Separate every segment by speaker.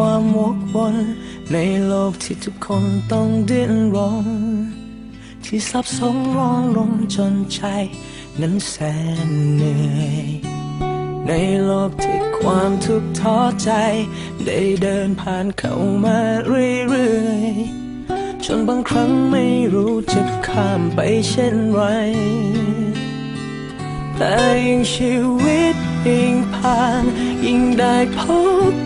Speaker 1: ความวกวนในโลกที่ทุกคนต้องดิ้นรน ที่ซับซ้อนร้องรนจนใจนั้นแสนเหนื่อย ในโลกที่ความทุกข์ท้อใจ ได้เดินผ่านเข้ามาเรื่อยๆ จนบางครั้งไม่รู้จะข้ามไปเช่นไร แต่ยิ่งชีวิตยิ่งผ่าน ยิ่งได้พบ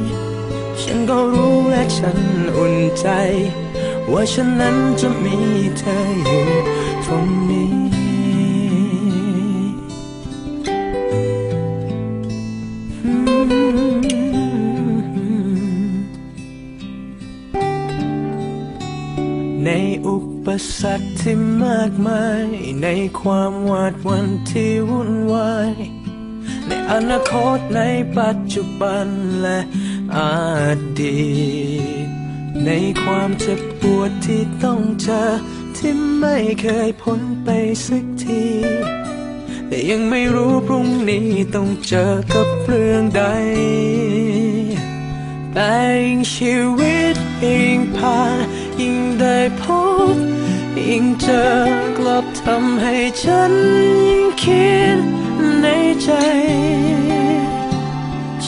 Speaker 1: ฉันก็รู้และฉันอุ่นใจ ว่าฉันนั้นจะมีเธออยู่ตรงนี้ในอุปสรรคที่มากมาย ในความหวาดวันที่วุ่นวาย ในอนาคตในปัจจุบันและ อดีตในความเจ็บปวดที่ต้องเจอ ที่ไม่เคยพ้นไปสักที แต่ยังไม่รู้พรุ่งนี้ต้องเจอกับเรื่องใด แต่ยิ่งชีวิตยิ่งผ่านยิ่งได้พบยิ่งเจอกลับทำให้ฉันยิ่งคิดในใจ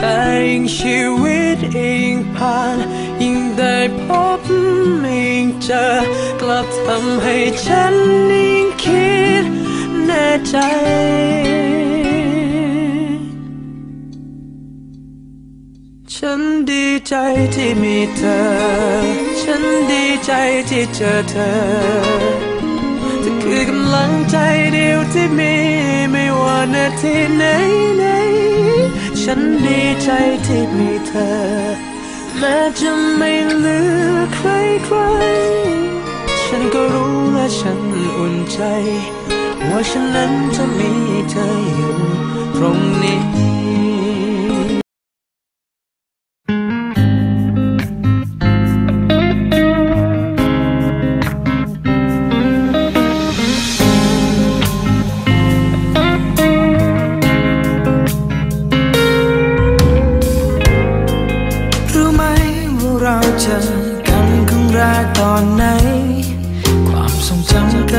Speaker 1: แต่ยิ่งชีวิตยิ่งผ่าน ยิ่งได้พบยิ่งเจอกลับทำให้ฉันยิ่งคิดแน่ใจฉันดีใจที่มีเธอ ฉันดีใจที่เจอเธอเธอคือกำลังใจเดียวที่มีไม่ว่านาทีไหน ฉันดีใจที่มีเธอ แม้จะไม่เหลือใครใคร ฉันก็รู้และฉันอุ่นใจ ว่าฉันนั้นจะมีเธออยู่ตรงนี้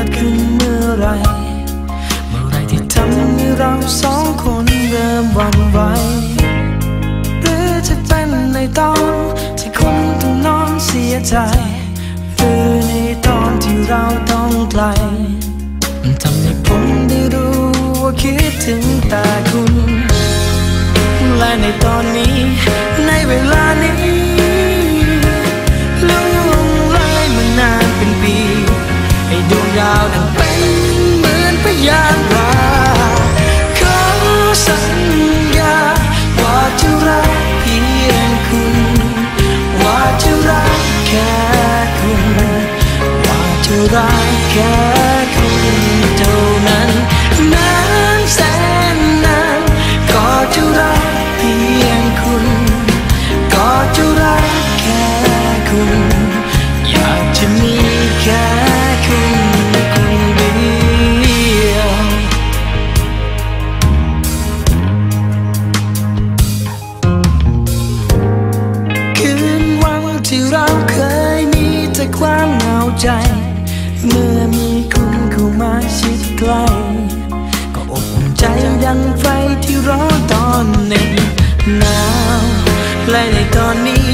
Speaker 2: กิดขึ้นเมื่อไร เมื่อไรที่ทำให้เราสองคนเริ่มหวันไหวหรือจะเป็นในตอนที่คนต้องนอนเสียใจ หรือในตอนที่เราต้องไกลมันทำให้ผมได้รู้ว่าคิดถึงแต่คุณ และในตอนนี้ในเวลานี้ มื ไร ก็อบอุ่นใจดังไฟที่รอตอนหนึ่งหนาวและในตอนนี้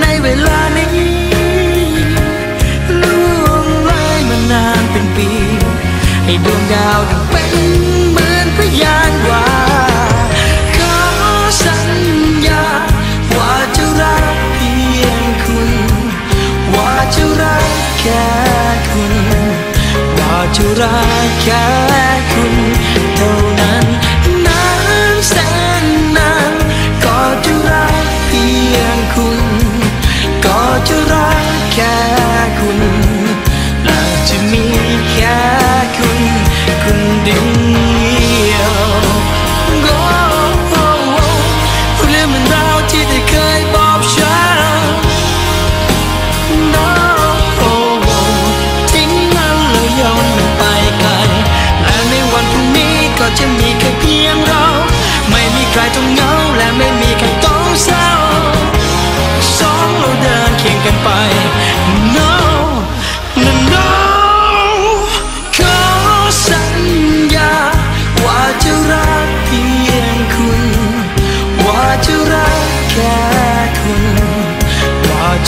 Speaker 2: ในเวลานี้ล่วงเลยมานานเป็นปี ให้ดวงดาวดังเป็นเหมือนพยาน curahkan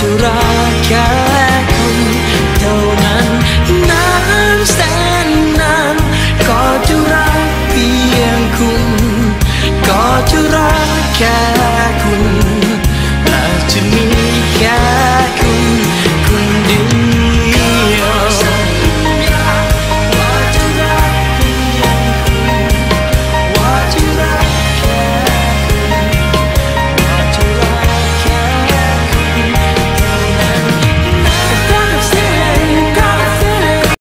Speaker 2: จะรักกัน